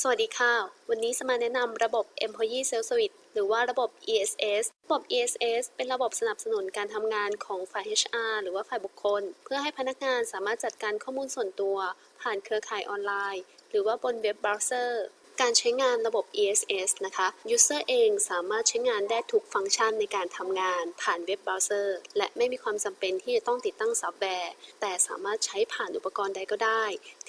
สวัสดีค่ะ วันนี้จะมาแนะนำระบบ Employee Self Service หรือว่าระบบ ESS ระบบ ESS เป็นระบบสนับสนุนการทำงานของฝ่าย HR หรือว่าฝ่ายบุคคล เพื่อให้พนักงานสามารถจัดการข้อมูลส่วนตัว ผ่านเครือข่ายออนไลน์ หรือว่าบนเว็บเบราว์เซอร์ การใช้งานระบบ ESS นะคะ User เองสามารถใช้งานได้ทุกฟังก์ชันในการทำงาน ผ่านเว็บเบราว์เซอร์ และไม่มีความจำเป็นที่จะต้องติดตั้งซอฟต์แวร์ แต่สามารถใช้ผ่านอุปกรณ์ใดก็ได้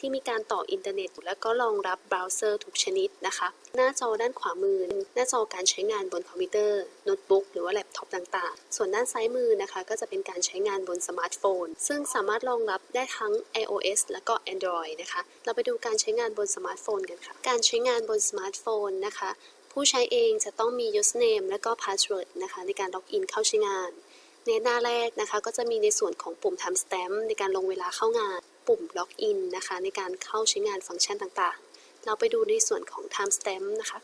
ที่มีการต่ออินเทอร์เน็ต และก็รองรับเบราว์เซอร์ทุกชนิดนะคะ หน้าจอด้านขวามือ หน้าจอการใช้งานบนคอมพิวเตอร์โน้ตบุ๊กหรือว่าแล็ปท็อปต่างๆ ส่วนด้านซ้ายมือนะคะ ก็จะเป็นการใช้งานบนสมาร์ทโฟน ซึ่งสามารถรองรับได้ทั้ง iOS และก็ Android นะคะ เราไปดูการใช้งานบนสมาร์ทโฟนกันค่ะ การใช้งานบนสมาร์ทโฟนนะคะ ผู้ใช้เองจะต้องมี username และก็ password นะคะในการล็อกอินเข้าใช้งานในหน้าแรกนะคะก็จะมีในส่วนของปุ่ม timestamp ในการลงเวลาเข้างาน ปุ่มล็อกอินนะคะ ในการเข้าใช้งานฟังก์ชันต่างๆ เราไปดูในส่วนของ timestamp นะคะ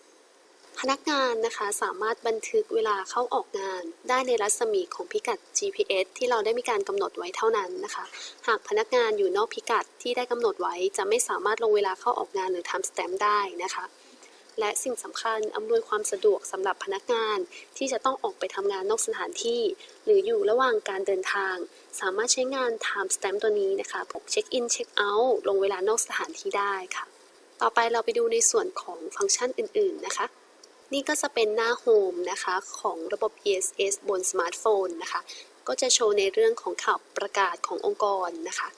พนักงานนะคะสามารถบันทึกเวลาเข้าออกงาน ได้ในรัศมีของพิกัด GPS ที่เราได้มีการกำหนดไว้เท่านั้นนะคะ หากพนักงานอยู่นอกพิกัดที่ได้กำหนดไว้จะไม่สามารถลงเวลาเข้าออกงานหรือ timestamp ได้นะคะ และสิ่งสำคัญอำนวยความสะดวกสำหรับพนักงาน ที่จะต้องออกไปทำงานนอกสถานที่ หรืออยู่ระหว่างการเดินทาง สามารถใช้งาน time stamp ตัวนี้นะคะพกเช็คอินเช็คเอาท์ลงเวลานอกสถานที่ได้ค่ะ ต่อไปเราไปดูในส่วนของฟังก์ชันอื่น ๆ นะคะนี่ก็จะเป็นหน้าโฮมนะคะของระบบ ESS บนสมาร์ทโฟนนะคะ ก็จะโชว์ในเรื่องของข่าวประกาศขององค์กรนะคะ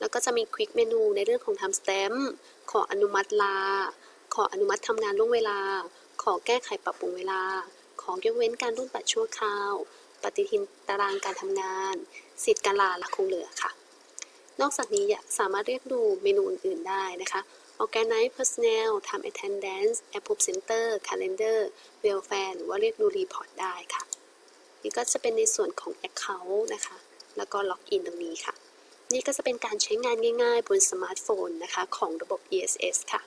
แล้วก็จะมีควิกเมนูในเรื่องของ time stamp ขออนุมัติลา ขออนุมัติทำงานล่วงเวลา ขอแก้ไขปรับปรุงเวลา ขอยกเว้นการรุ่นบัตรชั่วคราว ปฏิทินตารางการทำงาน สิทธิ์การลาและคงเหลือค่ะ นอกจากนี้สามารถเรียกดูเมนูอื่นๆได้นะคะ Organize Personnel ทำ Attendance Approve Center Calendar Welfare หรือว่าเรียกดู Report ได้ค่ะ นี่ก็จะเป็นในส่วนของ Account นะคะ แล้วก็ Login ตรงนี้ค่ะ นี่ก็จะเป็นการใช้งานง่ายๆ บนสมาร์ทโฟนนะคะ ของระบบ ESS ค่ะ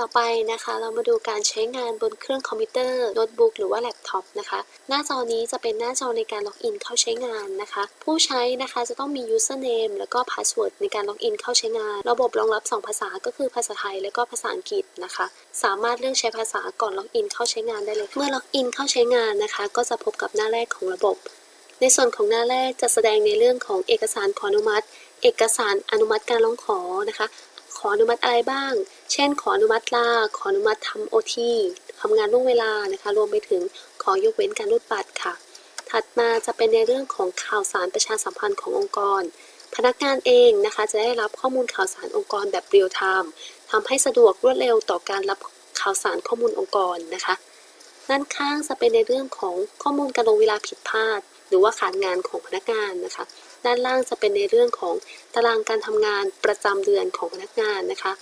ต่อไปนะคะเรามาดูการใช้งานบนเครื่องคอมพิวเตอร์โน้ตบุ๊กหรือว่าแล็ปท็อปนะคะ หน้าจอนี้จะเป็นหน้าจอในการล็อกอินเข้าใช้งานนะคะ ผู้ใช้นะคะจะต้องมี username แล้วก็ password ในการล็อกอินเข้าใช้งาน ระบบรองรับ 2 ภาษาก็คือภาษาไทยและก็ภาษาอังกฤษนะคะ สามารถเลือกใช้ภาษาก่อนล็อกอินเข้าใช้งานได้เลย เมื่อล็อกอินเข้าใช้งานนะคะ ก็จะพบกับหน้าแรกของระบบ ในส่วนของหน้าแรกจะแสดงในเรื่องของเอกสารขออนุมัติ เอกสารอนุมัติการร้องขอนะคะ ขออนุมัติอะไรบ้าง เช่น ขออนุมัติลา ขออนุมัติทำโอทีทำงานล่วงเวลานะคะ รวมไปถึงขอยกเว้นการรูดบัตรค่ะ ถัดมาจะเป็นในเรื่องของข่าวสารประชาสัมพันธ์ขององค์กร พนักงานเองนะคะ จะได้รับข้อมูลข่าวสารองค์กรแบบเรียลไทม์ทำให้สะดวกรวดเร็วต่อการรับข่าวสารข้อมูลองค์กรนะคะด้านข้างจะเป็นในเรื่องของข้อมูลการลงเวลาผิดพลาด หรือว่าขาดงานของพนักงานนะคะ ด้านล่างจะเป็นในเรื่องของตารางการทำงานประจำเดือนของพนักงานนะคะ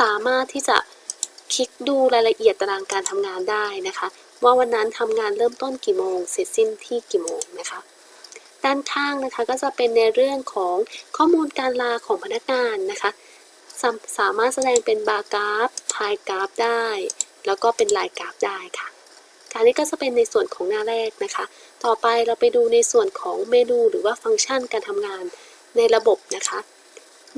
สามารถที่จะคลิกดูรายละเอียดตารางการทำงานได้นะคะ ว่าวันนั้นทำงานเริ่มต้นกี่โมง เสร็จสิ้นที่กี่โมงนะคะ ด้านข้างนะคะก็จะเป็นในเรื่องของข้อมูลการลาของพนักงานนะคะสาสามารถแสดงเป็นบาร์กราฟพายกราฟได้ แล้วก็เป็นลายกราฟได้ค่ะ การนี้ก็จะเป็นในส่วนของหน้าแรกนะคะ ต่อไปเราไปดูในส่วนของเมนูหรือว่าฟังก์ชันการทำงานในระบบนะคะ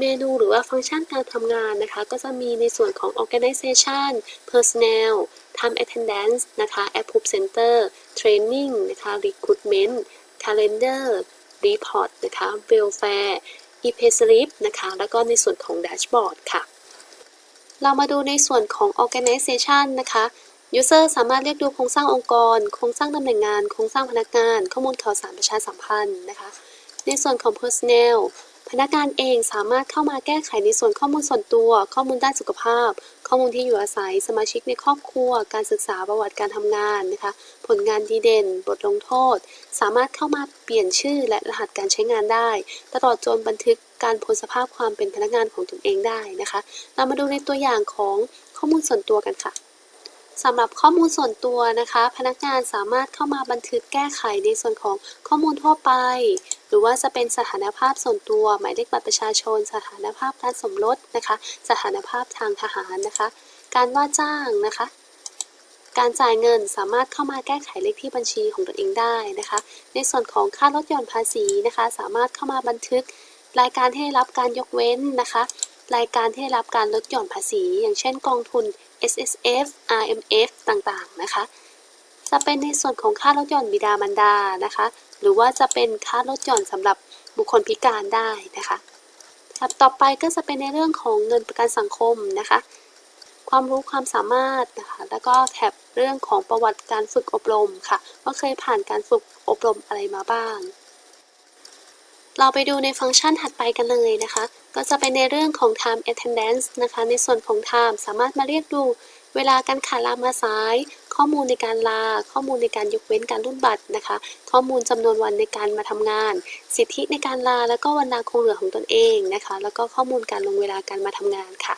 เมนูหรือว่าฟังก์ชันการทำงานนะคะ ก็จะมีในส่วนของ organization personnel time attendance นะคะ approve center training นะคะ recruitment calendar report นะคะ welfare e-pay slip นะคะ แล้วก็ในส่วนของ dashboard ค่ะ เรามาดูในส่วนของ organization นะคะ User สามารถเรียกดูโครงสร้างองค์กร โครงสร้างตำแหน่งงาน โครงสร้างพนักงาน ข้อมูลข่าวสารประชาสัมพันธ์นะคะ ในส่วนของ personnel พนักงานเองสามารถเข้ามาแก้ไขในส่วนข้อมูลส่วนตัว ข้อมูลด้านสุขภาพ ข้อมูลที่อยู่อาศัย สมาชิกในครอบครัว การศึกษาประวัติการทำงานนะคะ ผลงานดีเด่น บทลงโทษ สามารถเข้ามาเปลี่ยนชื่อและรหัสการใช้งานได้ ตลอดจนบันทึกการพ้นสภาพความเป็นพนักงานของตนเองได้นะคะ เรามาดูในตัวอย่างของข้อมูลส่วนตัวกันค่ะ สำหรับข้อมูลส่วนตัวนะคะ พนักงานสามารถเข้ามาบันทึกแก้ไขในส่วนของข้อมูลทั่วไป หรือว่าจะเป็นสถานภาพส่วนตัว หมายเลขบัตรประชาชน สถานภาพการสมรสนะคะ สถานภาพทางทหารนะคะ การว่าจ้างนะคะ การจ่ายเงินสามารถเข้ามาแก้ไขเลขที่บัญชีของตัวเองได้นะคะ ในส่วนของค่าลดหย่อนภาษีนะคะ สามารถเข้ามาบันทึก รายการให้ได้รับการยกเว้นนะคะ รายการที่ได้รับการลดหย่อนภาษี อย่างเช่น กองทุน S S F R M F ต่างๆนะคะ จะเป็นในส่วนของค่าลดหย่อนบิดามารดานะคะ หรือว่าจะเป็นค่าลดหย่อนสำหรับบุคคลพิการได้นะคะครับต่อไปก็จะเป็นในเรื่องของเงินประกันสังคมนะคะ ความรู้ความสามารถนะคะแล้วก็แถบเรื่องของประวัติการฝึกอบรมค่ะว่าเคยผ่านการฝึกอบรมอะไรมาบ้าง เราไปดูในฟังก์ชันถัดไปกันเลยนะคะ ก็จะเป็นในเรื่องของ time attendance นะคะ ในส่วนของ time สามารถมาเรียกดูเวลาการขาดลามาสาย ข้อมูลในการลา ข้อมูลในการยกเว้นการรุ่นบัตรนะคะ ข้อมูลจำนวนวันในการมาทำงาน สิทธิในการลา แล้วก็วันลาคงเหลือของตนเองนะคะ แล้วก็ข้อมูลการลงเวลาการมาทำงานค่ะ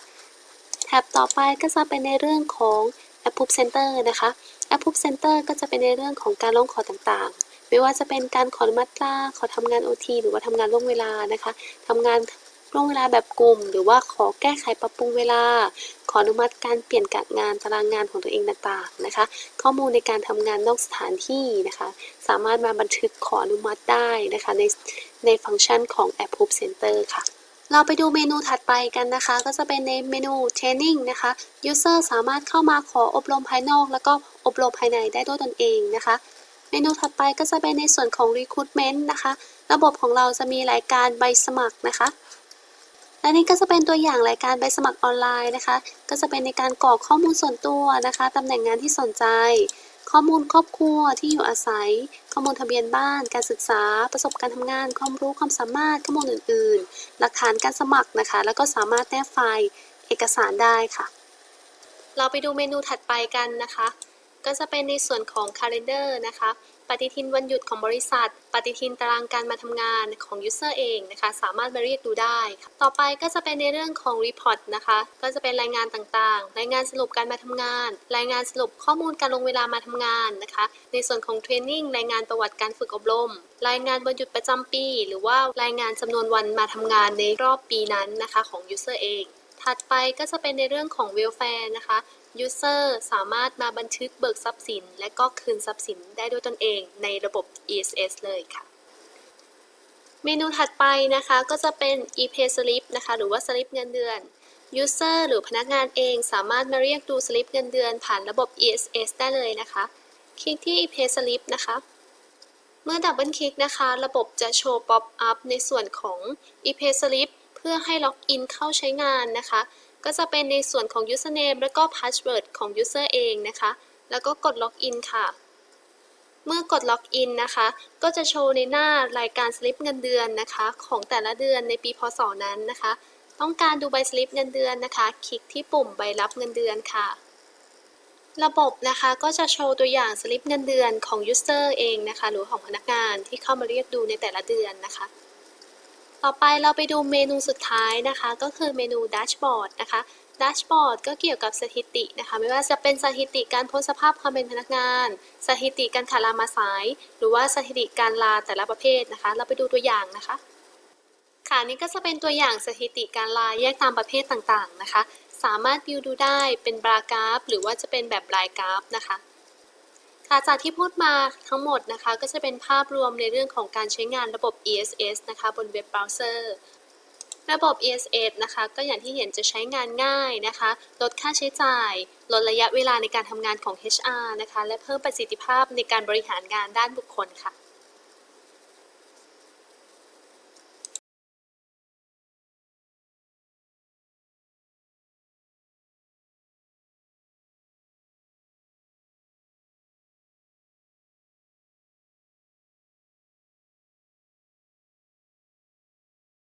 แท็บต่อไปก็จะเป็นในเรื่องของ Approve Center นะคะ Approve Center ก็จะเป็นในเรื่องของการร้องขอต่างๆ ไม่ว่าจะเป็นการขออนุมัติลาขอทำงาน OT หรือว่าทำงานล่วงเวลานะคะทำงานล่วงเวลาแบบกลุ่ม หรือว่าขอแก้ไขปรับปรุงเวลา ขออนุมัติการเปลี่ยนกะงานตารางงานของตัวเองต่างๆนะคะ ข้อมูลในการทำงานนอกสถานที่นะคะ สามารถมาบันทึกขออนุมัติได้นะคะในในฟังก์ชันของ Approve Center ค่ะเราไปดูเมนูถัดไปกันนะคะ ก็จะเป็นในเมนู Training นะคะ User สามารถเข้ามาขออบรมภายนอก แล้วก็อบรมภายในได้ด้วยตนเองนะคะ เมนูถัดไปก็จะเป็นในส่วนของ Recruitment นะคะ ระบบของเราจะมีรายการใบสมัครนะคะ และนี่ก็จะเป็นตัวอย่างรายการใบสมัครออนไลน์นะคะ ก็จะเป็นในการกรอกข้อมูลส่วนตัวนะคะตำแหน่งงานที่สนใจ ข้อมูลครอบครัวที่อยู่อาศัย ข้อมูลทะเบียนบ้าน การศึกษา ประสบการณ์ทำงาน ความรู้ความสามารถ ข้อมูลอื่น ๆ หลักฐานการสมัครนะคะ แล้วก็สามารถแนบไฟล์เอกสารได้ค่ะ เราไปดูเมนูถัดไปกันนะคะ ก็จะเป็นในส่วนของ calendar นะคะ ปฏิทินวันหยุดของบริษัท ปฏิทินตารางการมาทำงานของ user เองนะคะ สามารถมาเรียกดูได้ค่ะต่อไปก็จะเป็นในเรื่องของ report นะคะ ก็จะเป็นรายงานต่างๆ รายงานสรุปการมาทำงาน รายงานสรุปข้อมูลการลงเวลามาทำงานนะคะ ในส่วนของ training รายงานประวัติการฝึกอบรม รายงานวันหยุดประจำปี หรือว่ารายงานจำนวนวันมาทำงานในรอบปีนั้นนะคะของ user เอง ถัดไปก็จะเป็นในเรื่องของ welfare นะคะ User สามารถมาบันทึกเบิกทรัพย์สิน และก็คืนทรัพย์สินได้ด้วยตนเองในระบบ ESS เลยค่ะ เมนูถัดไปนะคะก็จะเป็น e-pay slip นะคะ หรือว่าสลิปเงินเดือน User หรือพนักงานเองสามารถมาเรียกดูสลิปเงินเดือนผ่านระบบ ESS ได้เลยนะคะ คลิกที่ e-pay slip นะคะ เมื่อดับเบิลคลิกนะคะ ระบบจะโชว์ป๊อปอัพในส่วนของ e-pay slip พื่อให้ล็อกอินเข้าใช้งานนะคะ ก็จะเป็นในส่วนของ username และก็ password ของ user เองนะคะ แล้วก็กดล็อกอินค่ะ เมื่อกดล็อกอินนะคะ ก็จะโชว์ในหน้ารายการสลิปเงินเดือนนะคะ ของแต่ละเดือนในปีพศนั้นนะคะ ต้องการดูใบสลิปเงินเดือนนะคะ คลิกที่ปุ่มใบรับเงินเดือนค่ะระบบนะคะก็จะโชว์ตัวอย่างสลิปเงินเดือนของ user เองนะคะ หรือของพนักงานที่เข้ามาเรียกดูในแต่ละเดือนนะคะ ต่อไปเราไปดูเมนูสุดท้ายนะคะ ก็คือเมนูแดชบอร์ดนะคะแดชบอร์ดก็เกี่ยวกับสถิตินะคะ ไม่ว่าจะเป็นสถิติการพ้นสภาพความเป็นพนักงาน สถิติการขาดลามาสาย หรือว่าสถิติการลาแต่ละประเภทนะคะ เราไปดูตัวอย่างนะคะค่ะนี่ก็จะเป็นตัวอย่างสถิติการลาแยกตามประเภทต่างๆนะคะ สามารถวิวดูได้เป็นบรากราฟ หรือว่าจะเป็นแบบลายกราฟนะคะ ค่ะจากที่พูดมาทั้งหมดนะคะก็จะเป็นภาพรวมในเรื่องของการใช้งานระบบ ESS นะคะบนเว็บเบราว์เซอร์ระบบ ESS นะคะก็อย่างที่เห็นจะใช้งานง่ายนะคะ ลดค่าใช้จ่าย ลดระยะเวลาในการทำงานของ HR นะคะ และเพิ่มประสิทธิภาพในการบริหารงานด้านบุคคลค่ะ